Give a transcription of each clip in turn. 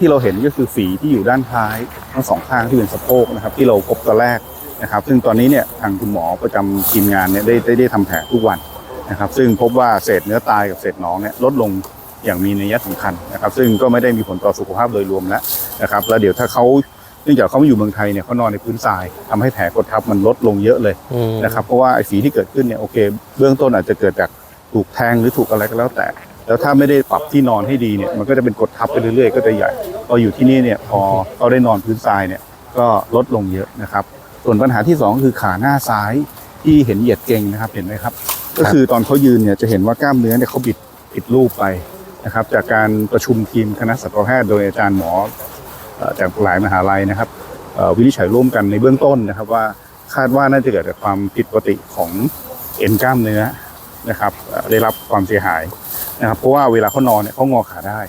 ที่เราเห็นก็คือฝีที่อยู่ด้านท้ายทั้งสองข้างที่เป็นสะโพกนะครับ ที่เราพบตอนแรกนะครับ ซึ่งตอนนี้เนี่ยทางคุณหมอประจำทีมงานเนี่ยได้ได้ได้ทำแผลทุกวันนะครับ ซึ่งพบว่าเศษเนื้อตายกับเศษหน้องเนี่ยลดลงอย่างมีนัยสำคัญนะครับ ซึ่งก็ไม่ได้มีผลต่อสุขภาพโดยรวมแล้วนะครับแล้วเดี๋ยวถ้าเขาเนื่องจากเขามาอยู่เมืองไทยเนี่ยเขานอนในพื้นทรายทำให้แผลกดทับมันลดลงเยอะเลยอืมนะครับเพราะว่าไอ้ฝีที่เกิดขึ้นเนี่ยโอเค เบื้องต้นอาจจะเกิดจากถูกแทงหรือถูกอะไรก็แล้วแต่ แล้วถ้าไม่ได้ปรับที่นอนให้ดีเนี่ยมันก็จะเป็นกดทับไปเรื่อยๆ ก็จะใหญ่พออยู่ที่นี่เนี่ยพอเขาได้นอนพื้นทรายเนี่ยก็ลดลงเยอะนะครับ ส่วนปัญหาที่สองคือขาหน้าซ้ายที่เห็นเหยียดเก่งนะครับเห็นไหมครับ ก็คือตอนเขายืนเนี่ยจะเห็นว่ากล้ามเนื้อเนี่ยเขาบิดผิดรูปไปนะครับ จากการประชุมทีมคณะสัตวแพทย์โดยอาจารย์หมอเอ่อจากหลายมหาลัยนะครับเอ่อวินิจฉัยร่วมกันในเบื้องต้นนะครับว่าคาดว่าน่าจะเกิดจากความผิดปกติของเอ็นกล้ามเนื้อนะครับเอ่อได้รับความเสียหาย นะครับเพราะว่าเวลาเขานอนเนี่ยเขางอขาได้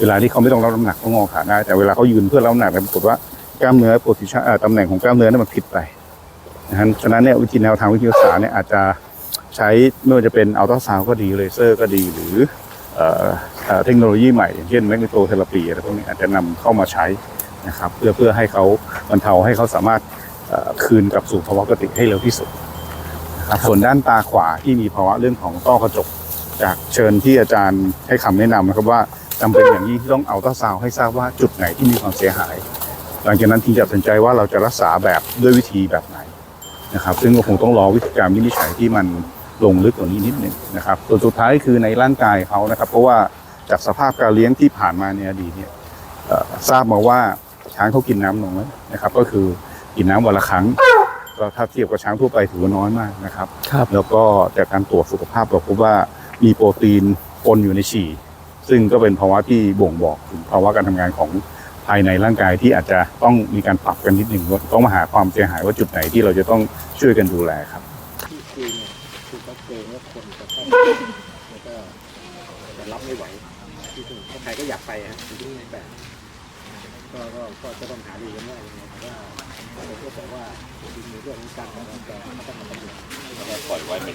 เวลาที่เขาไม่ต้องรับน้ำหนักเขางอขาได้ แต่เวลาเขายืนเพื่อรับน้ำหนักเนี่ยปรากฏว่ากล้ามเนื้อโพซิชันตำแหน่งของกล้ามเนื้อนั้นมันผิดไปนะฮะฉะนั้นเนี่ยวิธีแนวทางวิธีรักษาเนี่ยอาจจะใช้ไม่ว่าจะเป็นอัลตราซาวก็ดีเลเซอร์ก็ดีหรือเทคโนโลยีใหม่อย่างเช่นแมกนิโตเทอราปีอะไรพวกนี้อาจจะนำเข้ามาใช้นะครับเพื่อเพื่อให้เขาบรรเทาให้เขาสามารถคืนกลับสู่ภาวะปกติให้เร็วที่สุดนะครับส่วนด้านตาขวาที่มีภาวะเรื่องของต้อกระจก จากเชิญที่อาจารย์ให้คำแนะนำนะครับว่าจำเป็นอย่างยิ่งที่ต้องเอาต้าซาวด์ให้ทราบว่าจุดไหนที่มีความเสียหาย หลังจากนั้นถึงจะตัดสินใจว่าเราจะรักษาแบบด้วยวิธีแบบไหนนะครับ ซึ่งก็คงต้องรอวิธีการวินิจฉัยที่มันลงลึกกว่านี้นิดหนึ่งนะครับส่วนสุดท้ายคือในร่างกายเขานะครับ เพราะว่าจากสภาพการเลี้ยงที่ผ่านมาในอดีตเนี่ยเอ่อทราบมาว่าช้างเขากินน้ำน้อยนะครับ ก็คือกินน้ำวันละครั้งก็ถ้าเทียบกับช้างทั่วไปถือว่าน้อยมากนะครับครับแล้วก็จากการตรวจสุขภาพเราพบว่า มีโปรตีนปนอยู่ในฉี่ ซึ่งก็เป็นภาวะที่บ่งบอกถึงภาวะการทำงานของภายในร่างกายที่อาจจะต้องมีการปรับกันนิดหนึ่งว่าต้องมาหาความเสียหายว่าจุดไหนที่เราจะต้องช่วยกันดูแลครับที่คุยเนี่ยคือเขาเกรงว่าคนจะต้องแล้วก็จะรับไม่ไหวที่สุดใครก็อยากไปฮะที่นี่แบบก็ก็ก็จะต้องหาดูกันว่ายังไงแต่ว่าผมก็บอกว่าจริงๆเรื่องของการแต่ก็ต้องมาตำรวจ